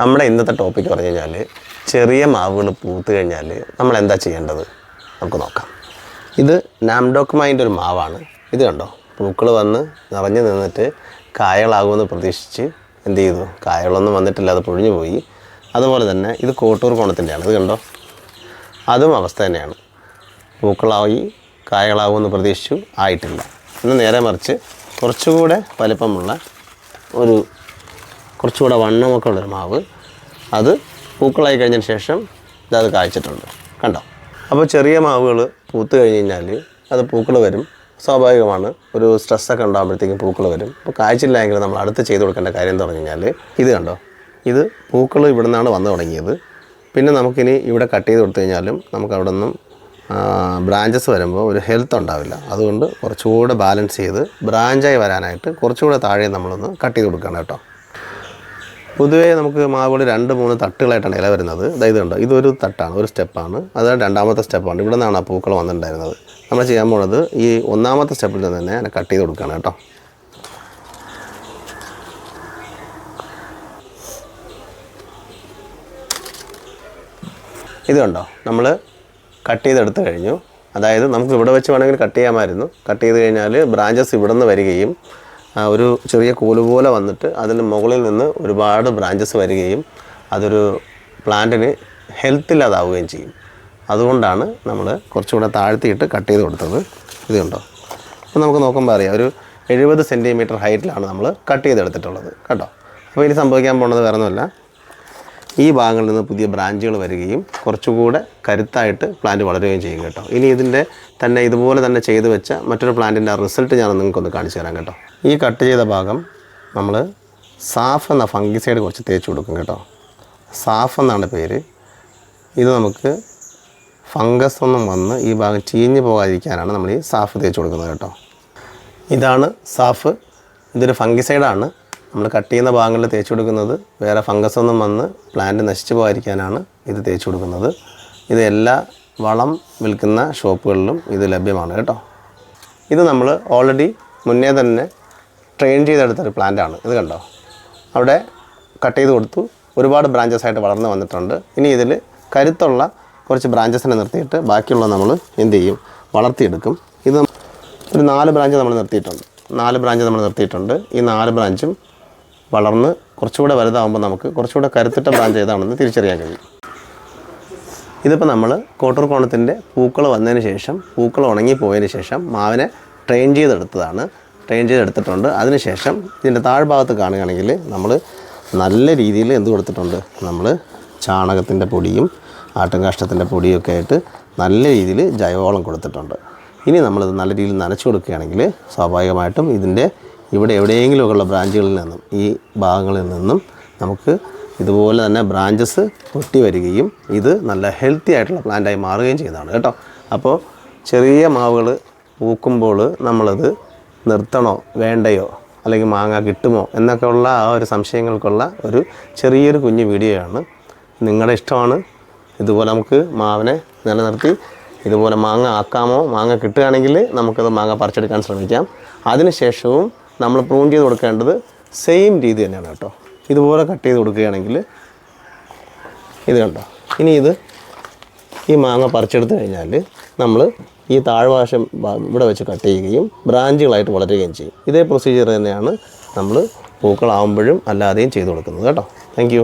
നമ്മുടെ ഇന്നത്തെ ടോപ്പിക് പറഞ്ഞു കഴിഞ്ഞാൽ ചെറിയ മാവുകൾ പൂത്ത് കഴിഞ്ഞാൽ നമ്മൾ എന്താ ചെയ്യേണ്ടത്? നമുക്ക് നോക്കാം. ഇത് നാംഡോക്മായിന്റെ ഒരു മാവാണ്. ഇത് കണ്ടോ? പൂക്കൾ വന്ന് നിറഞ്ഞു നിന്നിട്ട് കായകളാകുമെന്ന് പ്രതീക്ഷിച്ച് എന്ത് ചെയ്തു? കായകളൊന്നും വന്നിട്ടില്ല അത് പൊഴിഞ്ഞു പോയി. അതുപോലെ തന്നെ ഇത് കോട്ടൂർ കോണത്തിന്റെയാണ്. ഇത് കണ്ടോ? അതും അവസ്ഥ തന്നെയാണ്. പൂക്കളായി കായകളാകുമെന്ന് പ്രതീക്ഷിച്ചു ആയിട്ടില്ല. ഇന്ന് നേരെ മറിച്ച് കുറച്ചുകൂടെ വലിപ്പമുള്ള ഒരു കുറച്ചുകൂടെ വണ്ണമൊക്കെ ഉള്ളൊരു മാവ്. അത് പൂക്കളായി കഴിഞ്ഞതിന് ശേഷം ഇതത് കായ്ച്ചിട്ടുണ്ട്. കണ്ടോ? അപ്പോൾ ചെറിയ മാവുകൾ പൂത്ത് കഴിഞ്ഞ് കഴിഞ്ഞാൽ അത് പൂക്കൾ വരും. സ്വാഭാവികമാണ്. ഒരു സ്ട്രെസ്സൊക്കെ ഉണ്ടാകുമ്പോഴത്തേക്കും പൂക്കൾ വരും. അപ്പോൾ കായ്ച്ചില്ലെങ്കിൽ നമ്മൾ അടുത്ത് ചെയ്ത് കൊടുക്കേണ്ട കാര്യം എന്ന് പറഞ്ഞു കഴിഞ്ഞാൽ ഇത് കണ്ടോ? ഇത് പൂക്കൾ ഇവിടെ നിന്നാണ് വന്നു തുടങ്ങിയത്. പിന്നെ നമുക്കിനി ഇവിടെ കട്ട് ചെയ്ത് കൊടുത്തു കഴിഞ്ഞാലും നമുക്ക് അവിടെ നിന്നും ബ്രാഞ്ചസ് വരുമ്പോൾ ഒരു ഹെൽത്ത് ഉണ്ടാവില്ല. അതുകൊണ്ട് കുറച്ചുകൂടെ ബാലൻസ് ചെയ്ത് ബ്രാഞ്ചായി വരാനായിട്ട് കുറച്ചുകൂടെ താഴെ നമ്മളൊന്ന് കട്ട് ചെയ്ത് കൊടുക്കണം കേട്ടോ. പൊതുവേ നമുക്ക് മാവുകൾ രണ്ട് മൂന്ന് തട്ടുകളായിട്ടാണ് ഇല വരുന്നത്. അതായത് കണ്ടോ? ഇതൊരു തട്ടാണ് ഒരു സ്റ്റെപ്പാണ്. അത് രണ്ടാമത്തെ സ്റ്റെപ്പാണ്. ഇവിടെ നിന്നാണ് ആ പൂക്കൾ വന്നിട്ടുണ്ടായിരുന്നത്. നമ്മൾ ചെയ്യാൻ പോണത് ഈ ഒന്നാമത്തെ സ്റ്റെപ്പിൽ നിന്ന് തന്നെ അതിനെ കട്ട് ചെയ്ത് കൊടുക്കുകയാണ് കേട്ടോ. ഇതുണ്ടോ നമ്മൾ കട്ട് ചെയ്തെടുത്ത് കഴിഞ്ഞു. അതായത് നമുക്ക് ഇവിടെ വെച്ച് വേണമെങ്കിൽ കട്ട് ചെയ്യാമായിരുന്നു. കട്ട് ചെയ്ത് കഴിഞ്ഞാൽ ബ്രാഞ്ചസ് ഇവിടെ നിന്ന് വരികയും ഒരു ചെറിയ കൂൽ പോലെ വന്നിട്ട് അതിന് മുകളിൽ നിന്ന് ഒരുപാട് ബ്രാഞ്ചസ് വരികയും അതൊരു പ്ലാന്റിന് ഹെൽത്ത് ഇല്ലാതാവുകയും ചെയ്യും. അതുകൊണ്ടാണ് നമ്മൾ കുറച്ചുകൂടെ താഴ്ത്തിയിട്ട് കട്ട് ചെയ്ത് കൊടുത്തത്. ഇതുണ്ടോ അപ്പോൾ നമുക്ക് നോക്കുമ്പോൾ അറിയാം ഒരു എഴുപത് സെന്റിമീറ്റർ ഹൈറ്റിലാണ് നമ്മൾ കട്ട് ചെയ്തെടുത്തിട്ടുള്ളത്. കേട്ടോ അപ്പോൾ ഇനി സംഭവിക്കാൻ പോകുന്നത് വേറെ ഒന്നുമല്ല ഈ ഭാഗങ്ങളിൽ നിന്ന് പുതിയ ബ്രാഞ്ചുകൾ വരികയും കുറച്ചുകൂടെ കരുത്തായിട്ട് പ്ലാന്റ് വളരുകയും ചെയ്യും കേട്ടോ. ഇനി ഇതിന്റെ തന്നെ ഇതുപോലെ തന്നെ ചെയ്തു വെച്ച മറ്റൊരു പ്ലാന്റിന്റെ റിസൾട്ട് ഞാൻ നിങ്ങൾക്കൊന്ന് കാണിച്ചു തരാം കേട്ടോ. ഈ കട്ട് ചെയ്ത ഭാഗം നമ്മൾ സാഫ് എന്ന ഫംഗിസൈഡ് കുറച്ച് തേച്ച് കൊടുക്കും കേട്ടോ. സാഫ് എന്നാണ് പേര്. ഇത് നമുക്ക് ഫംഗസ് ഒന്നും വന്ന് ഈ ഭാഗം ചീഞ്ഞു പോകാതിരിക്കാനാണ് നമ്മൾ ഈ സാഫ് തേച്ച് കൊടുക്കുന്നത് കേട്ടോ. ഇതാണ് സാഫ്. ഇതൊരു ഫംഗിസൈഡാണ് നമ്മൾ കട്ട് ചെയ്യുന്ന ഭാഗങ്ങളിൽ തേച്ച് കൊടുക്കുന്നത് വേറെ ഫംഗസ് ഒന്നും വന്ന് പ്ലാന്റ് നശിച്ചു പോകാതിരിക്കാനാണ് ഇത് തേച്ച് കൊടുക്കുന്നത്. ഇത് എല്ലാ വളം വിൽക്കുന്ന ഷോപ്പുകളിലും ഇത് ലഭ്യമാണ് കേട്ടോ. ഇത് നമ്മൾ ഓൾറെഡി മുന്നേ തന്നെ ട്രെയിൻ ചെയ്തെടുത്തൊരു പ്ലാന്റാണ് ഇത് കണ്ടോ? അവിടെ കട്ട് ചെയ്ത് കൊടുത്തു. ഒരുപാട് ബ്രാഞ്ചസ് ആയിട്ട് വളർന്ന് വന്നിട്ടുണ്ട്. ഇനി ഇതിൽ കരുത്തുള്ള കുറച്ച് ബ്രാഞ്ചസിനെ നിർത്തിയിട്ട് ബാക്കിയുള്ള നമ്മൾ എന്ത് ചെയ്യും? വളർത്തിയെടുക്കും. ഇത് ഒരു നാല് ബ്രാഞ്ച് നമ്മൾ നിർത്തിയിട്ടുണ്ട്. നാല് ബ്രാഞ്ച് നമ്മൾ നിർത്തിയിട്ടുണ്ട്. ഈ നാല് ബ്രാഞ്ചും വളർന്ന് കുറച്ചുകൂടെ വലുതാവുമ്പോൾ നമുക്ക് കുറച്ചുകൂടെ കരുത്തിട്ട ബ്രാഞ്ച് ഏതാണെന്ന് തിരിച്ചറിയാൻ കഴിയും. ഇതിപ്പോൾ നമ്മൾ കോട്ടൂർ കോണത്തിന്റെ പൂക്കൾ വന്നതിന് ശേഷം പൂക്കൾ ഉണങ്ങിപ്പോയതിന് ശേഷം മാവിനെ ട്രെയിൻ ചെയ്തെടുത്തതാണ്. ട്രെയിൻ ചെയ്തെടുത്തിട്ടുണ്ട്. അതിനുശേഷം ഇതിന്റെ താഴ്ഭാഗത്ത് കാണുകയാണെങ്കിൽ നമ്മൾ നല്ല രീതിയിൽ എന്ത് കൊടുത്തിട്ടുണ്ട്? നമ്മൾ ചാണകത്തിന്റെ പൊടിയും ആട്ടുംകാഷ്ടത്തിന്റെ പൊടിയൊക്കെ ആയിട്ട് നല്ല രീതിയിൽ ജൈവവളം കൊടുത്തിട്ടുണ്ട്. ഇനി നമ്മളിത് നല്ല രീതിയിൽ നനച്ചു കൊടുക്കുകയാണെങ്കിൽ സ്വാഭാവികമായിട്ടും ഇതിന്റെ ഇവിടെ എവിടെയെങ്കിലുമൊക്കെയുള്ള ബ്രാഞ്ചുകളിൽ നിന്നും ഈ ഭാഗങ്ങളിൽ നിന്നും നമുക്ക് ഇതുപോലെ തന്നെ ബ്രാഞ്ചസ് പൊട്ടി വരികയും ഇത് നല്ല ഹെൽത്തി ആയിട്ടുള്ള പ്ലാന്റായി മാറുകയും ചെയ്യുന്നതാണ് കേട്ടോ. അപ്പോൾ ചെറിയ മാവുകൾ പൂക്കുമ്പോൾ നമ്മളത് നിർത്തണോ വേണ്ടയോ അല്ലെങ്കിൽ മാങ്ങ കിട്ടുമോ എന്നൊക്കെയുള്ള ആ ഒരു സംശയങ്ങൾക്കുള്ള ഒരു ചെറിയൊരു കുഞ്ഞു വീഡിയോയാണ് നിങ്ങളുടെ ഇഷ്ടമാണ്. ഇതുപോലെ നമുക്ക് മാവിനെ നിലനിർത്തി ഇതുപോലെ മാങ്ങ ആക്കാമോ മാങ്ങ കിട്ടുകയാണെങ്കിൽ നമുക്കത് മാങ്ങ പറിച്ചെടുക്കാൻ ശ്രമിക്കാം. അതിനുശേഷവും നമ്മൾ പ്രൂൺ ചെയ്ത് കൊടുക്കേണ്ടത് സെയിം രീതി തന്നെയാണ് കേട്ടോ. ഇതുപോലെ കട്ട് ചെയ്ത് കൊടുക്കുകയാണെങ്കിൽ ഇത് കണ്ടോ? ഇനി ഇത് ഈ മാങ്ങ പറിച്ചെടുത്ത് കഴിഞ്ഞാൽ നമ്മൾ ഈ താഴ്വാശം ഇവിടെ വെച്ച് കട്ട് ചെയ്യുകയും ബ്രാഞ്ചുകളായിട്ട് വളരുകയും ചെയ്യും. ഇതേ പ്രൊസീജിയർ തന്നെയാണ് നമ്മൾ പൂക്കളാവുമ്പോഴും അല്ലാതെയും ചെയ്തു കൊടുക്കുന്നത് കേട്ടോ. താങ്ക്